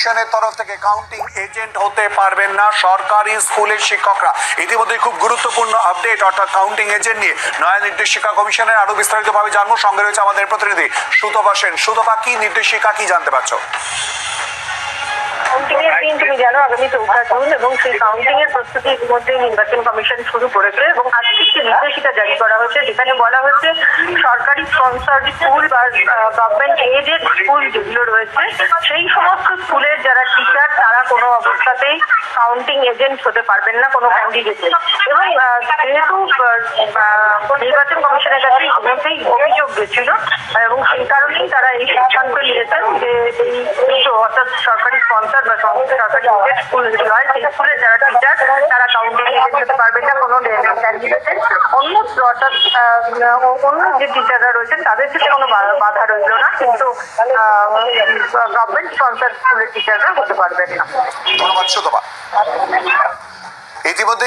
কমিশনের তরফ থেকে কাউন্টিং এজেন্ট হতে পারবেন না সরকারি স্কুলের শিক্ষকরা। ইতিমধ্যে খুব গুরুত্বপূর্ণ আপডেট, অর্থাৎ কাউন্টিং এজেন্ট নিয়ে নয়া নির্দেশিকা কমিশনের আরও বিস্তারিতভাবে জানব। সঙ্গে রয়েছে আমাদের প্রতিনিধি সুতপা সেন। সুতপা, কি নির্দেশিকা, কি জানতে পারছ? তুমি জানো, আগামী চৌঠা জুন এবং সেই কাউন্টিং এর প্রস্তুতি ইতিমধ্যে নির্বাচন কমিশন শুরু করেছে এবং আজকে নির্দেশিকা জারি করা হয়েছে, যেখানে বলা হয়েছে সরকারি স্পন্সর্ড স্কুল বা গভর্নমেন্ট স্কুল যেগুলো রয়েছে, সেই সমস্ত স্কুলের যারা টিচার তারা কোনো অবস্থাতেই কাউন্টিং এজেন্ট হতে পারবেন না কোনো ক্যান্ডিডেটের এবং যেহেতু নির্বাচন কমিশনের কাছে ইতিমধ্যেই অভিযোগ গেছিল, এবং সেই কারণেই তারা এই সিদ্ধান্ত নিয়েছেন যে এই দুটো, অর্থাৎ সরকারি বা সং- সরকারি এডেড স্কুল হয় সেই স্কুলের যারা টিচার তারা কাউন্টিং এজেন্ট হতে না, কোনো অন্য অন্য যে টিচাররা রয়েছেন, তাদের ক্ষেত্রে কোনো বাধা রইল না, কিন্তু গভর্নমেন্ট স্পন্সার স্কুলের টিচাররা হতে পারবেন না। ধন্যবাদ ইতিমধ্যে